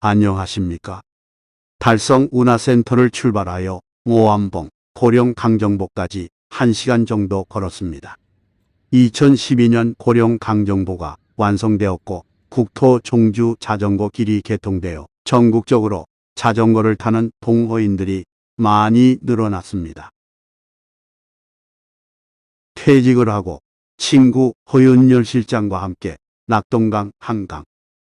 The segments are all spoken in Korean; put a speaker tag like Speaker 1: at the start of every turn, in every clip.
Speaker 1: 안녕하십니까? 달성 운하센터를 출발하여 모암봉, 고령 강정보까지 1시간 정도 걸었습니다. 2012년 고령 강정보가 완성되었고 국토 종주 자전거 길이 개통되어 전국적으로 자전거를 타는 동호인들이 많이 늘어났습니다. 퇴직을 하고 친구 허윤열 실장과 함께 낙동강, 한강,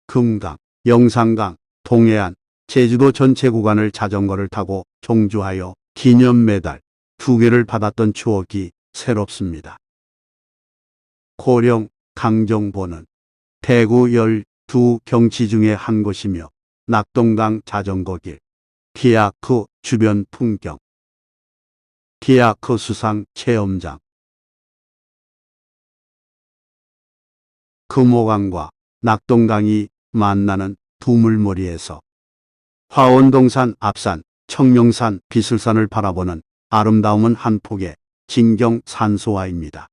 Speaker 1: 금강, 영산강, 동해안, 제주도 전체 구간을 자전거를 타고 종주하여 기념 메달 두 개를 받았던 추억이 새롭습니다. 고령 강정보는 대구 12 경치 중에 한 곳이며 낙동강 자전거길, 티아크 주변 풍경, 티아크 수상 체험장, 금호강과 낙동강이 만나는 두물머리에서 화원동산 앞산, 청룡산, 비슬산을 바라보는 아름다움은 한 폭의 진경 산소화입니다.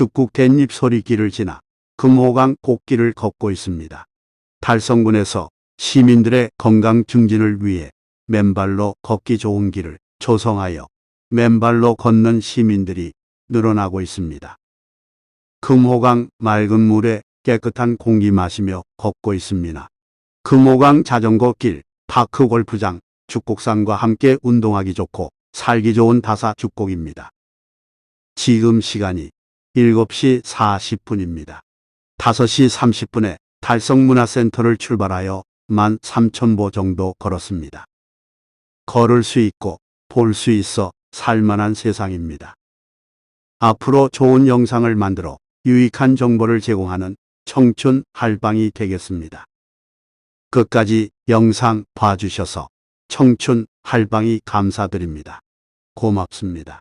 Speaker 1: 죽국 댄잎 소리길을 지나 금호강 꽃길을 걷고 있습니다. 달성군에서 시민들의 건강 증진을 위해 맨발로 걷기 좋은 길을 조성하여 맨발로 걷는 시민들이 늘어나고 있습니다. 금호강 맑은 물에 깨끗한 공기 마시며 걷고 있습니다. 금호강 자전거 길, 파크 골프장, 죽곡산과 함께 운동하기 좋고 살기 좋은 다사 죽곡입니다. 지금 시간이 7시 40분입니다. 5시 30분에 달성문화센터를 출발하여 13,000보 정도 걸었습니다. 걸을 수 있고 볼 수 있어 살만한 세상입니다. 앞으로 좋은 영상을 만들어 유익한 정보를 제공하는 청춘 할방이 되겠습니다. 끝까지 영상 봐주셔서 청춘 할방이 감사드립니다. 고맙습니다.